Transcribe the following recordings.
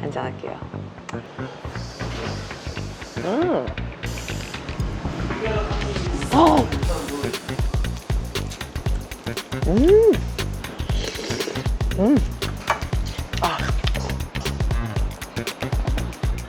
한잔 할게요. 음. 어. 음. 음.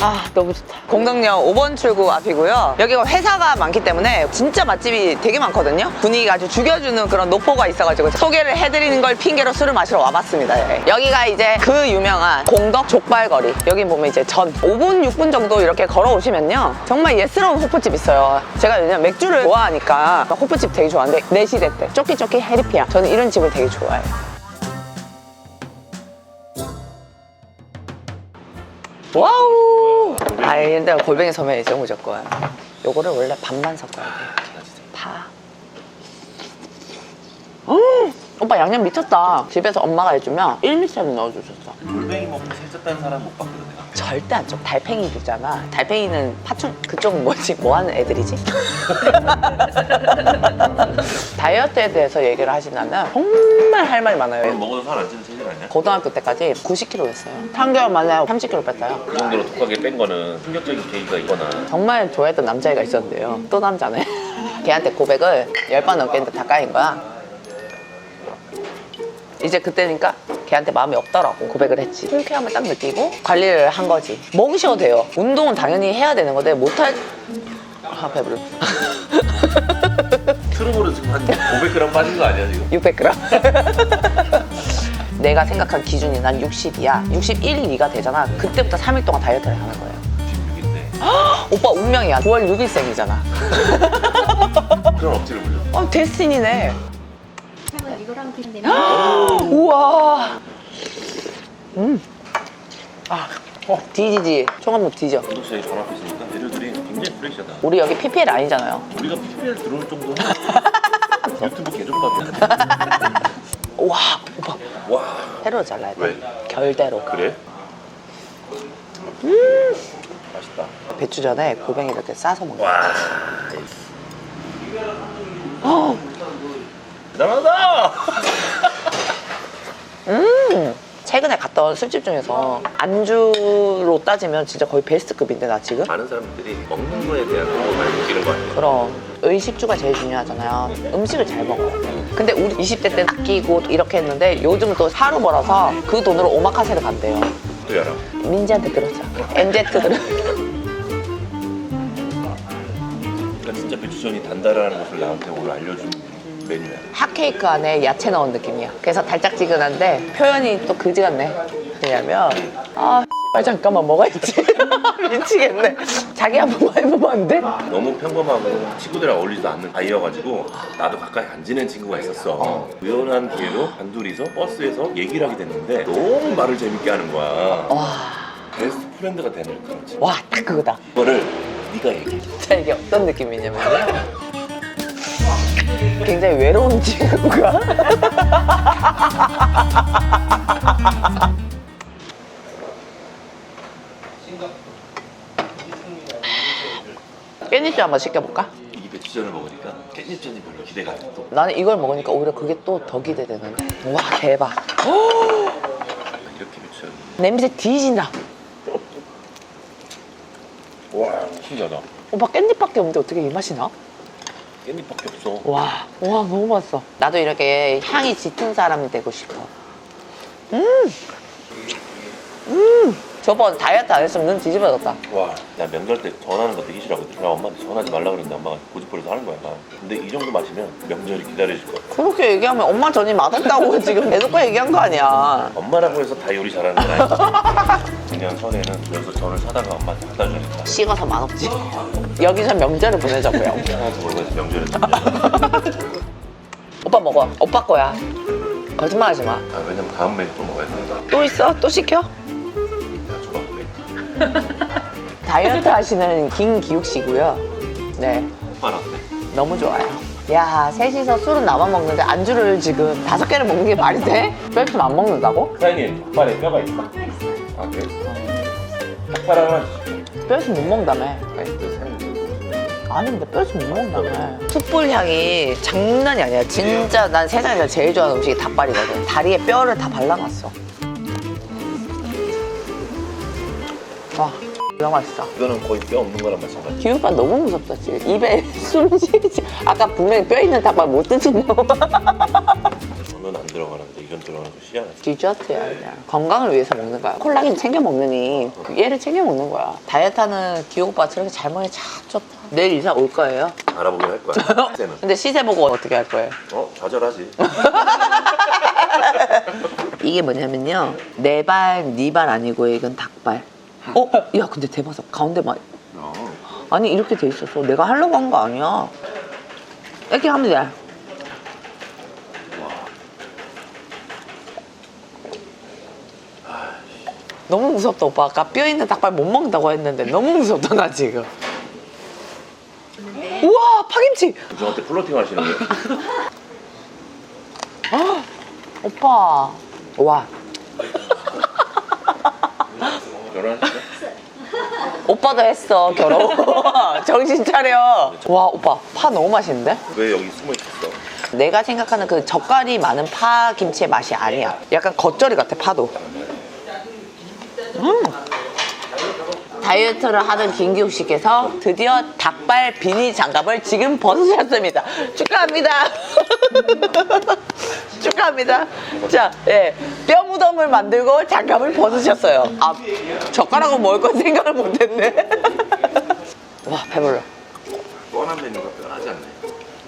아, 너무 좋다. 공덕역 5번 출구 앞이고요. 여기가 회사가 많기 때문에 진짜 맛집이 되게 많거든요. 분위기가 아주 죽여주는 그런 노포가 있어가지고 소개를 해드리는 걸 핑계로 술을 마시러 와봤습니다. 예. 여기가 이제 그 유명한 공덕 족발거리. 여기 보면 이제 전 5분, 6분 정도 이렇게 걸어오시면요. 정말 예스러운 호프집 있어요. 제가 요즘 맥주를 좋아하니까 호프집 되게 좋아하는데 4시대 때 쪼끼쪼끼 해리피아. 저는 이런 집을 되게 좋아해요. 와우! 아, 근데 골뱅이 섬에이죠, 무조건. 요거를 원래 반만 섞어야 돼. 파. 음! 오빠 양념 미쳤다. 집에서 엄마가 해주면 1미터를 넣어주셨어. 골뱅이 먹고 살쪘다는 사람 못 봤거든 내가 절대 안 줘. 달팽이들잖아. 달팽이는 파충, 그쪽은 뭐지? 뭐 하는 애들이지? 다이어트에 대해서 얘기를 하신다면 정말 할 말이 많아요. 먹어도 살 안 찌는 체질 아니야? 고등학교 때까지 90kg 했어요. 3개월 만에 30kg 뺐어요. 그 정도로 독하게 뺀 거는 충격적인 계기가 있거나 정말 좋아했던 남자애가 있었는데요. 또 남자네. 걔한테 고백을 10번 넘게 했는데 다 까인 거야. 이제 그때니까 걔한테 마음이 없더라고. 고백을 했지. 불쾌함을 딱 느끼고 관리를 한 거지. 먹으셔도 돼요. 운동은 당연히 해야 되는 건데 못할... 아, 배부르. 트루브로 지금 한 500g 빠진 거 아니야 지금? 600g. 내가 생각한 기준이 난 60이야. 61, 2가 되잖아. 그때부터 3일 동안 다이어트를 하는 거예요. 16인데 오빠 운명이야. 9월 6일생이잖아. 그런 억지를 부려 어, 데스티니네. 그러면 이거랑 비교되면 우와. 음. 아, 어, 뒤지지. 총합목 뒤져. 구독자에 전 앞에 있으니까 재료들이 굉장히 프레시하다 우리 여기 PPL 아니잖아요. 우리가 PPL 들어올 정도는 유튜브 개종밥이야 와, 오빠. 와 세로로 잘라야 돼. 왜? 결대로. 그래? 음 맛있다 배추전에 골뱅이 이렇게 싸서 먹는 와 어, 대단하다 음. 최근에 갔던 술집 중에서 안주로 따지면 진짜 거의 베스트급인데 나 지금? 많은 사람들이 먹는 거에 대한 그걸 많이 느끼는 거 아니야? 그럼 의식주가 제일 중요하잖아요. 음식을 잘 먹어요. 근데 우리 20대 때 아끼고 이렇게 했는데 요즘은 또 하루 벌어서 그 돈으로 오마카세를 간대요. 또 열아 민지한테 들었죠. MZ들은. 그러니까 진짜 배추전이 단다라는 것을 나한테 오늘 알려준 메뉴야 핫케이크 안에 야채 넣은 느낌이야. 그래서 달짝지근한데 표현이 또 그지 같네. 왜냐면 아 X발 잠깐만 있지? 미치겠네. 자기 한 번만 해보면 안 돼? 너무 평범하고 친구들이랑 어울리지도 않는 아이여가지고 나도 가까이 안 지낸 친구가 있었어 우연한 기회로 단둘이서 버스에서 얘기를 하게 됐는데 너무 말을 재밌게 하는 거야 와, 베스트 프렌드가 되는 거지 와, 딱 그거다. 그거를 네가 얘기해 자, 이게 어떤 느낌이냐면요. 굉장히 외로운 친구가 깻잎 한번 시켜볼까? 이 배추전을 먹으니까 깻잎전이 별로 기대가 안 돼. 또 나는 이걸 먹으니까 오히려 그게 또 더 기대되는데 와 대박 이렇게 배추전 냄새 뒤진다 와 신기하다 오빠 깻잎밖에 없는데 어떻게 이 맛이 나? 깻잎밖에 없어 와, 와 너무 맛있어. 나도 이렇게 향이 짙은 사람이 되고 싶어. 음, 음. 저번 다이어트 안 했으면 눈 뒤집어졌다. 와, 나 명절 때 전화하는 거 되게 싫어하거든. 나 엄마한테 전화하지 말라 그랬는데 엄마가 고집부려서 하는 거야. 근데 이 정도 마시면 명절이 기다려질 거야. 그렇게 얘기하면 엄마 전이 맛없다고 지금 대놓고 얘기한 거 아니야. 엄마라고 해서 다 요리 잘하는 건 아니지. 그냥 전에는 그래서 전을 사다가 엄마한테 갖다 주니까. 식어서 맛없지. 여기서 명절을 보내자고요. 하나도 모르고 명절에 좀. 오빠 먹어. 오빠 거야. 거짓말 하지 마. 아, 왜냐면 다음 메뉴 또 먹어야 되니까. 또 있어? 또 시켜? 다이어트 하시는 김기욱 씨고요. 네. 어때? 너무 좋아요. 야, 셋이서 술은 나만 먹는데 안주를 지금 다섯 개를 먹는 게 말이 돼? 뺄품 안 먹는다고? 사장님, 족발에 뼈가 있어? 아, 그래? 족발 하나 주시고. 뼈에서 못 먹는다며. 아니, 또 사장님. 아니, 근데 뼈에서 못 먹는다며. 숯불 향이 장난이 아니야. 진짜 난 세상에서 제일 좋아하는 음식이 닭발이거든. 다리에 뼈를 다 발라놨어. 와, 너무 맛있어. 이거는 거의 뼈 없는 거랑 마찬가지. 기우가 너무 무섭다 지금 입에 숨 쉬지 아까 분명히 뼈 있는 닭발 못 드신다고 저는 안 들어가는데 이건 들어가는 거 희한하지. 디저트야 그냥 건강을 위해서 먹는 거야 콜라겐 챙겨 먹느니 얘를 챙겨 먹는 거야 다이어트하는 기우 오빠 저렇게 잘 먹니 참 좋다 내일 이사 올 거예요 알아보긴 할 거야. 이제는. 근데 시세 보고 어떻게 할 거예요? 어 좌절하지. 이게 뭐냐면요 내 발, 네 발 아니고 이건 닭발 어? 야 근데 대박이다. 가운데 막 어. 아니 이렇게 돼 있었어. 내가 하려고 한 거 아니야. 이렇게 하면 돼. 너무 무섭다 오빠. 아까 뼈 있는 닭발 못 먹는다고 했는데 너무 무섭다 나 지금. 우와 파김치! 저한테 플러팅 하시는 거예요? 오빠. 와 결혼하셨어요? 오빠도 했어 결혼 정신 차려 와 오빠 파 너무 맛있는데? 왜 여기 숨어 있었어? 내가 생각하는 그 젓갈이 많은 파 김치의 맛이 아니야 약간 겉절이 같아 파도 음. 다이어트를 하던 김기욱 씨께서 드디어 닭발 비니 장갑을 지금 벗으셨습니다 축하합니다 축하합니다 자, 예, 뼈 무덤을 만들고 장갑을 벗으셨어요 아, 젓가락은 먹을 건 생각을 못 했네 와 배불러 뻔한 메뉴가 뼈하지 않네.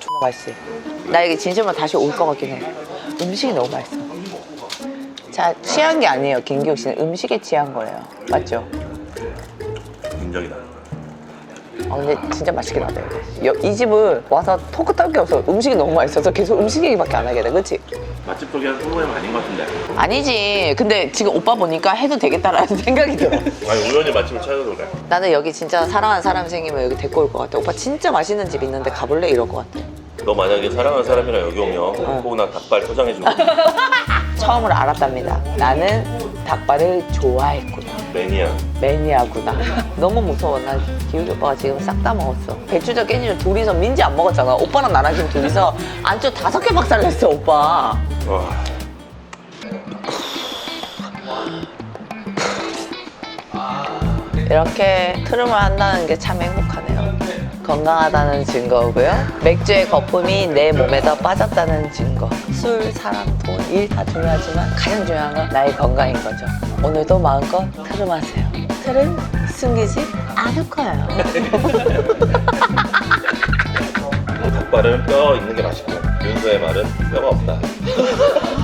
존나 맛있어. 나 여기 진심으로 다시 올 것 같긴 해. 음식이 너무 맛있어. 자, 취한 게 아니에요. 김기욱 씨는 음식에 취한 거예요. 맞죠? 인정이다. 아, 근데 진짜 맛있게 나다. 여- 이 집은 와서 토크 떨게 없어. 음식이 너무 맛있어서 계속 음식 얘기밖에 안 하게 돼. 그치? 맛집 소개한 프로그램 아닌 것 같은데. 아니지. 근데 지금 오빠 보니까 해도 되겠다라는 생각이 들어. 아니 우연히 맛집을 찾아서 그래. 나는 여기 진짜 사랑하는 사람이 생기면 여기 데리고 올 것 같아. 오빠 진짜 맛있는 집 있는데 가볼래? 이럴 것 같아. 너 만약에 사랑하는 사람이랑 여기 오면 꼭나 닭발 포장해 주고 처음으로 알았답니다. 나는 닭발을 좋아했구나. 매니아. 매니아구나. 너무 무서워. 나 기욱이 오빠가 지금 싹 다 먹었어. 배추전 깻잎을 둘이서 민지 안 먹었잖아. 오빠랑 나랑 지금 둘이서 안주 다섯 개 박살 냈어, 오빠. 와. 이렇게 트름을 한다는 게 참 행복하네요. 건강하다는 증거고요. 맥주의 거품이 내 몸에다 빠졌다는 증거. 술, 사람, 돈, 일 다 중요하지만 가장 중요한 건 나의 건강인 거죠. 오늘도 마음껏 트름하세요. 트름 숨기지 않을 거예요. 닭발은 뼈 있는 게 맛있고 윤서의 말은 뼈가 없다.